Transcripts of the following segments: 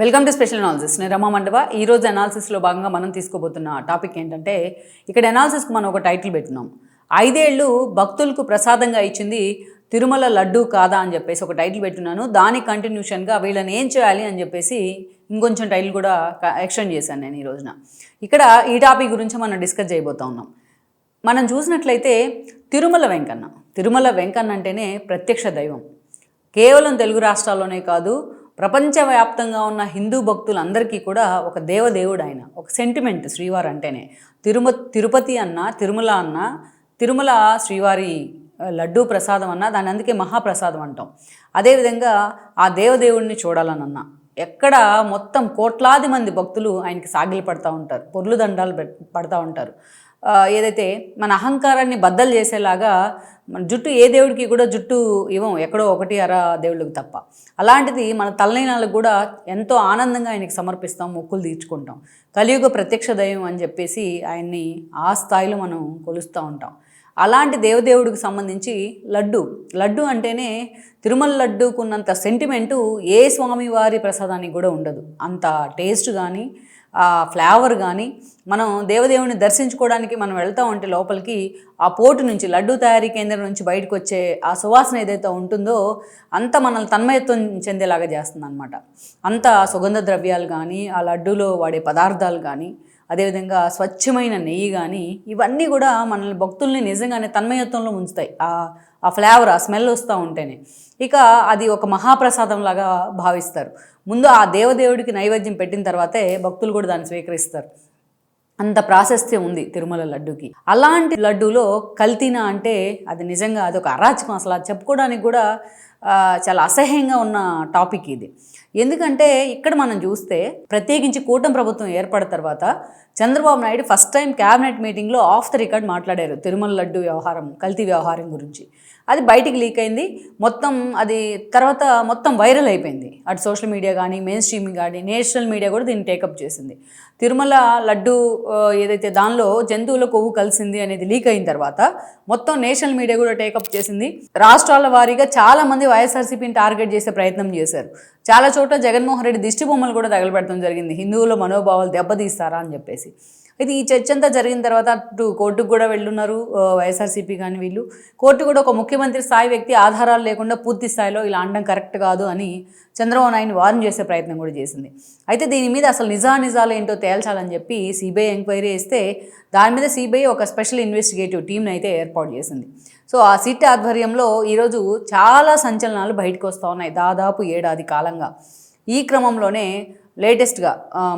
Welcome to special analysis నేను రమా మండవ. ఈ రోజు అనాలిసిస్లో భాగంగా మనం తీసుకోబోతున్న టాపిక్ ఏంటంటే ఇక్కడ అనాలిసిస్కి మనం ఒక టైటిల్ పెట్టినాం. ఐదేళ్ళు భక్తులకు ప్రసాదంగా ఇచ్చింది తిరుమల లడ్డు కాదా అని చెప్పేసి ఒక టైటిల్ పెట్టున్నాను దాని కంటిన్యూషన్గా వీళ్ళని ఏం చేయాలి అని చెప్పేసి ఇంకొంచెం టైటిల్ కూడా ఎక్స్టెండ్ చేశాను నేను ఈ రోజున. ఇక్కడ ఈ టాపిక్ గురించి మనం డిస్కస్ చేయబోతా ఉన్నాం. మనం చూసినట్లయితే తిరుమల వెంకన్న. తిరుమల వెంకన్న అంటేనే ప్రత్యక్ష దైవం. కేవలం తెలుగు రాష్ట్రాల్లోనే కాదు ప్రపంచవ్యాప్తంగా ఉన్న హిందూ భక్తులందరికీ కూడా ఒక దేవదేవుడు ఆయన ఒక సెంటిమెంట్ శ్రీవారు అంటేనే. తిరుమ తిరుపతి అన్న తిరుమల అన్న తిరుమల శ్రీవారి లడ్డూ ప్రసాదం అన్న దాని అందుకే మహాప్రసాదం అంటాం. అదేవిధంగా ఆ దేవదేవుడిని చూడాలనన్నా ఎక్కడ మొత్తం కోట్లాది మంది భక్తులు ఆయనకి సాగిలి పడతా ఉంటారు పొర్లు దండాలు పెట్- పడతా ఉంటారు. ఏదైతే మన అహంకారాన్ని బద్దలు చేసేలాగా మన జుట్టు ఏ దేవుడికి కూడా జుట్టు ఇవ్వం ఎక్కడో ఒకటి అర దేవుళ్ళకి తప్ప. అలాంటిది మన తలనైనాలకు కూడా ఎంతో ఆనందంగా ఆయనకి సమర్పిస్తాం మొక్కులు తీర్చుకుంటాం. కలియుగ ప్రత్యక్ష దైవం అని చెప్పేసి ఆయన్ని ఆ స్థాయిలో మనం కొలుస్తూ ఉంటాం. అలాంటి దేవదేవుడికి సంబంధించి లడ్డు. లడ్డు అంటేనే తిరుమల లడ్డుకున్నంత సెంటిమెంటు ఏ స్వామివారి ప్రసాదానికి కూడా ఉండదు. అంత టేస్ట్ కానీ ఆ ఫ్లేవర్ కానీ మనం దేవదేవుని దర్శించుకోవడానికి మనం వెళ్తా ఉంటే లోపలికి ఆ పోటు నుంచి లడ్డు తయారీ కేంద్రం నుంచి బయటకు వచ్చే ఆ సువాసన ఏదైతే ఉంటుందో అంత మనల్ని తన్మయత్వం చెందేలాగా చేస్తుంది అనమాట అంత సుగంధ ద్రవ్యాలు కానీ ఆ లడ్డూలో వాడే పదార్థాలు కానీ అదేవిధంగా స్వచ్ఛమైన నెయ్యి కానీ ఇవన్నీ కూడా మనల్ని భక్తుల్ని నిజంగానే తన్మయత్వంలో ఉంచుతాయి. ఆ ఆ ఫ్లేవర్ ఆ స్మెల్ వస్తూ ఉంటేనే. ఇక అది ఒక మహాప్రసాదం లాగా భావిస్తారు. ముందు ఆ దేవదేవుడికి నైవేద్యం పెట్టిన తర్వాతే భక్తులు కూడా దాన్ని స్వీకరిస్తారు. అంత ప్రాశస్త్యం ఉంది తిరుమల లడ్డూకి. అలాంటి లడ్డూలో కల్తీనా అంటే అది నిజంగా అది ఒక అరాచకం అసలు. అది చెప్పుకోవడానికి కూడా చాలా అసహ్యంగా ఉన్న టాపిక్ ఇది. ఎందుకంటే ఇక్కడ మనం చూస్తే ప్రత్యేకించి కూటమి ప్రభుత్వం ఏర్పడిన తర్వాత Chandrababu Naidu first time cabinet మీటింగ్లో ఆఫ్ ద రికార్డ్ మాట్లాడారు. తిరుమల లడ్డు వ్యవహారం కల్తీ వ్యవహారం గురించి. అది బయటికి లీక్ అయింది. మొత్తం అది తర్వాత మొత్తం వైరల్ అయిపోయింది. అటు సోషల్ మీడియా కానీ మెయిన్ స్ట్రీమింగ్ కానీ నేషనల్ మీడియా కూడా దీన్ని టేకప్ చేసింది. తిరుమల లడ్డు ఏదైతే దానిలో జంతువుల కొవ్వు కలిసింది అనేది లీక్ అయిన తర్వాత మొత్తం నేషనల్ మీడియా కూడా టేకప్ చేసింది. రాష్ట్రాల వారీగా చాలా మంది వైఎస్ఆర్సీపీని టార్గెట్ చేసే ప్రయత్నం చేశారు. చాలా చోట్ల జగన్మోహన్ రెడ్డి దిష్టి బొమ్మలు కూడా తగలబెట్టడం జరిగింది. హిందువుల మనోభావాలు దెబ్బతీస్తారా అని చెప్పేసి. అయితే ఈ చర్చ అంతా జరిగిన తర్వాత అటు కోర్టుకు కూడా వెళ్ళున్నారు వైఎస్ఆర్సీపీ కానీ వీళ్ళు. కోర్టు కూడా ఒక ముఖ్యమంత్రి స్థాయి వ్యక్తి ఆధారాలు లేకుండా పూర్తి స్థాయిలో ఇలా అనడం కరెక్ట్ కాదు అని చంద్రబాబు నాయుడు వార్న్ చేసే ప్రయత్నం కూడా చేసింది. అయితే దీని మీద అసలు నిజానిజాలు ఏంటో తేల్చాలని చెప్పి సిబిఐ ఎంక్వైరీ చేస్తే దాని మీద సిబిఐ ఒక స్పెషల్ ఇన్వెస్టిగేటివ్ టీంని అయితే ఏర్పాటు చేసింది. సో ఆ సిట్ ఆధ్వర్యంలో ఈరోజు చాలా సంచలనాలు బయటకు వస్తూ ఉన్నాయి దాదాపు ఏడాది కాలంగా. ఈ క్రమంలోనే లేటెస్ట్గా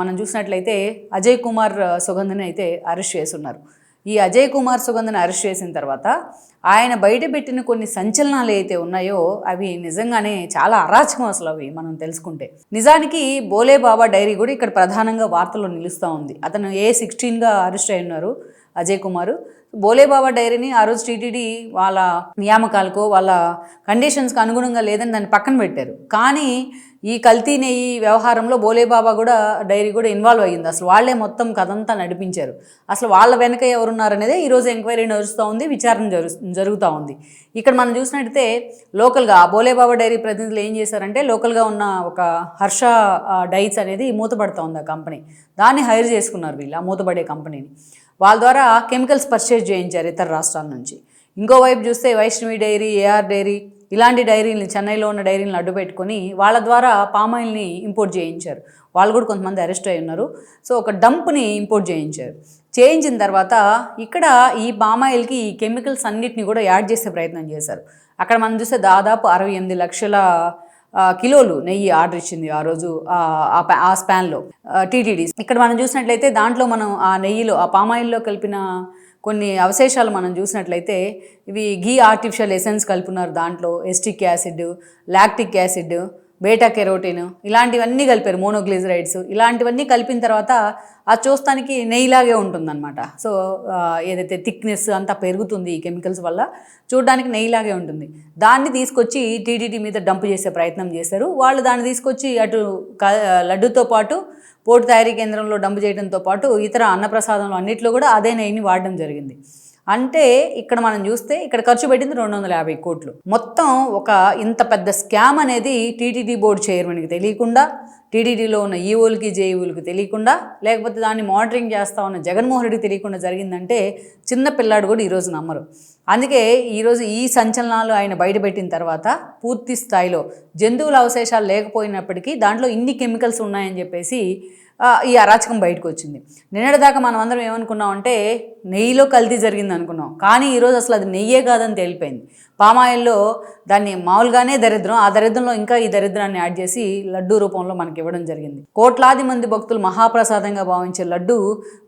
మనం చూసినట్లయితే అజయ్ కుమార్ సుగంధని అయితే అరెస్ట్ చేస్తున్నారు. ఈ అజయ్ కుమార్ సుగంధని అరెస్ట్ చేసిన తర్వాత ఆయన బయటపెట్టిన కొన్ని సంచలనాలు అయితే ఉన్నాయో అవి నిజంగానే చాలా అరాచకం అసలు అవి మనం తెలుసుకుంటే. నిజానికి బోలే బాబా డైరీ కూడా ఇక్కడ ప్రధానంగా వార్తల్లో నిలుస్తూ ఉంది. అతను ఏ సిక్స్టీన్గా అరెస్ట్ అయి ఉన్నారు అజయ్ కుమార్. బోలేబాబా డైరీని ఆ రోజు టీటీడీ వాళ్ళ నియామకాలకు వాళ్ళ కండిషన్స్కి అనుగుణంగా లేదని దాన్ని పక్కన పెట్టారు. కానీ ఈ కల్తీ నెయ్యి వ్యవహారంలో బోలేబాబా కూడా డైరీ కూడా ఇన్వాల్వ్ అయ్యింది. అసలు వాళ్ళే మొత్తం కథంతా నడిపించారు. అసలు వాళ్ళ వెనక ఎవరున్నారనేదే ఈరోజు ఎంక్వైరీ నడుస్తూ ఉంది విచారణ జరు జరుగుతూ ఉంది. ఇక్కడ మనం చూసినట్టయితే లోకల్గా ఆ బోలేబాబా డైరీ ప్రతినిధులు ఏం చేశారంటే లోకల్గా ఉన్న ఒక హర్ష డైట్స్ అనేది మూతపడుతూ ఉంది ఆ కంపెనీ. దాన్ని హైర్ చేసుకున్నారు వీళ్ళు ఆ మూతపడే కంపెనీని. వాళ్ళ ద్వారా కెమికల్స్ పర్చేజ్ చేయించారు ఇతర రాష్ట్రాల నుంచి. ఇంకోవైపు చూస్తే వైష్ణవి డైరీ ఏఆర్ డైరీ ఇలాంటి డైరీలు చెన్నైలో ఉన్న డైరీలను అడ్డు పెట్టుకొని వాళ్ళ ద్వారా పామాయిల్ని ఇంపోర్ట్ చేయించారు. వాళ్ళు కూడా కొంతమంది అరెస్ట్ అయి ఉన్నారు. సో ఒక డంప్ని ఇంపోర్ట్ చేయించారు. చేయించిన తర్వాత ఇక్కడ ఈ పామాయిల్కి ఈ కెమికల్స్ అన్నిటిని కూడా యాడ్ చేసే ప్రయత్నం చేశారు. అక్కడ మనం చూస్తే దాదాపు అరవై ఎనిమిది లక్షల కిలోలు నెయ్యి ఆర్డర్ ఇచ్చింది ఆ రోజు ఆ, ఆ స్పాన్లో టీటీడీ. ఇక్కడ మనం చూసినట్లయితే దాంట్లో మనం ఆ నెయ్యిలో ఆ పామాయిల్లో కలిపిన కొన్ని అవశేషాలు మనం చూసినట్లయితే ఇవి ఘీ ఆర్టిఫిషియల్ ఎసెన్స్ కలుపున్నారు దాంట్లో acetic acid lactic acid beta carotene ఇలాంటివన్నీ కలిపారు మోనోగ్లిజరైడ్స్ ఇలాంటివన్నీ కలిపిన తర్వాత అది చూస్తానికి నెయ్యిలాగే ఉంటుందన్నమాట. సో ఏదైతే థిక్నెస్ అంతా పెరుగుతుంది ఈ కెమికల్స్ వల్ల చూడడానికి నెయ్యిలాగే ఉంటుంది. దాన్ని తీసుకొచ్చి టీడీటీ మీద డంప్ చేసే ప్రయత్నం చేశారు. వాళ్ళు దాన్ని తీసుకొచ్చి అటు క- లడ్డుతో పాటు పోటు తయారీ కేంద్రంలో డంప్ చేయడంతో పాటు ఇతర అన్నప్రసాదంలో అన్నిట్లో కూడా అదే నెయ్యిని వాడడం జరిగింది. అంటే ఇక్కడ మనం చూస్తే ఇక్కడ ఖర్చు పెట్టింది రెండు వందల యాభై కోట్లు. మొత్తం ఒక ఇంత పెద్ద స్కామ్ అనేది టీటీడీ బోర్డు చైర్మన్కి తెలియకుండా టీటీడీలో ఉన్న ఈఓలకి జేఈఓలకి తెలియకుండా లేకపోతే దాన్ని మానిటరింగ్ చేస్తా ఉన్న జగన్మోహన్ రెడ్డి తెలియకుండా జరిగిందంటే చిన్న పిల్లాడు కూడా ఈరోజు నమ్మరు. అందుకే ఈరోజు ఈ సంచలనాలు ఆయన బయటపెట్టిన తర్వాత పూర్తి స్థాయిలో జంతువుల అవశేషాలు లేకపోయినప్పటికీ దాంట్లో ఇన్ని కెమికల్స్ ఉన్నాయని చెప్పేసి ఈ అరాచకం బయటకు వచ్చింది. నిన్నటిదాకా మనం అందరం ఏమనుకున్నాం అంటే నెయ్యిలో కల్తీ జరిగింది అనుకున్నాం. కానీ ఈరోజు అసలు అది నెయ్యే కాదని తేలిపోయింది. పామాయిల్లో దాన్ని మామూలుగానే దరిద్రం ఆ దరిద్రంలో ఇంకా ఈ దరిద్రాన్ని యాడ్ చేసి లడ్డూ రూపంలో మనకి ఇవ్వడం జరిగింది. కోట్లాది మంది భక్తులు మహాప్రసాదంగా భావించే లడ్డు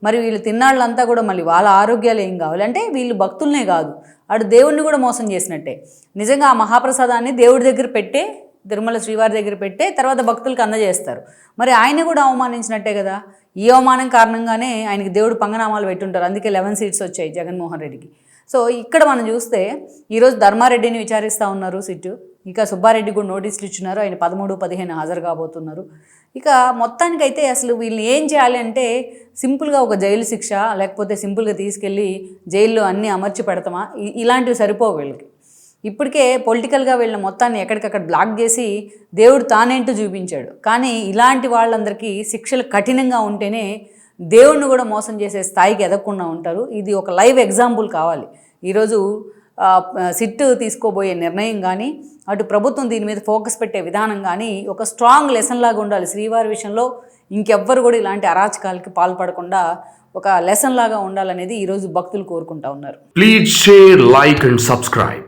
మరి వీళ్ళు తిన్నాళ్ళంతా కూడా మళ్ళీ వాళ్ళ ఆరోగ్యాలు ఏం కావాలి? అంటే వీళ్ళు భక్తులనే కాదు. అటు దేవుణ్ణి కూడా మోసం చేసినట్టే. నిజంగా ఆ మహాప్రసాదాన్ని దేవుడి దగ్గర పెట్టే తిరుమల శ్రీవారి దగ్గర పెట్టే తర్వాత భక్తులకు అందజేస్తారు. మరి ఆయన కూడా అవమానించినట్టే కదా? ఈ అవమానం కారణంగానే ఆయనకి దేవుడు పంగనామాలు పెట్టుంటారు. అందుకే లెవెన్ సీట్స్ వచ్చాయి జగన్మోహన్ రెడ్డికి. సో ఇక్కడ మనం చూస్తే ఈరోజు ధర్మారెడ్డిని విచారిస్తూ ఉన్నారు సిట్టు. ఇక సుబ్బారెడ్డి కూడా నోటీసులు ఇచ్చినారు. ఆయన పదమూడు పదిహేను హాజరు కాబోతున్నారు. ఇక మొత్తానికైతే అసలు వీళ్ళు ఏం చేయాలి అంటే సింపుల్గా ఒక జైలు శిక్ష లేకపోతే సింపుల్గా తీసుకెళ్ళి జైల్లో అన్నీ అమర్చి పెడతామా? ఇలాంటివి సరిపోవు వీళ్ళకి. ఇప్పటికే పొలిటికల్గా వెళ్ళిన మొత్తాన్ని ఎక్కడికక్కడ బ్లాక్ చేసి దేవుడు తానేంటూ చూపించాడు. కానీ ఇలాంటి వాళ్ళందరికీ శిక్షలు కఠినంగా ఉంటేనే దేవుణ్ణి కూడా మోసం చేసే స్థాయికి ఎదగకుండా ఉంటారు. ఇది ఒక లైవ్ ఎగ్జాంపుల్ కావాలి. ఈరోజు సిట్ తీసుకోబోయే నిర్ణయం కానీ అటు ప్రభుత్వం దీని మీద ఫోకస్ పెట్టే విధానం కానీ ఒక స్ట్రాంగ్ లెసన్ లాగా ఉండాలి. శ్రీవారి విషయంలో ఇంకెవ్వరు కూడా ఇలాంటి అరాచకాలకి పాల్పడకుండా ఒక లెసన్ లాగా ఉండాలనేది ఈరోజు భక్తులు కోరుకుంటా ఉన్నారు. Please share like and subscribe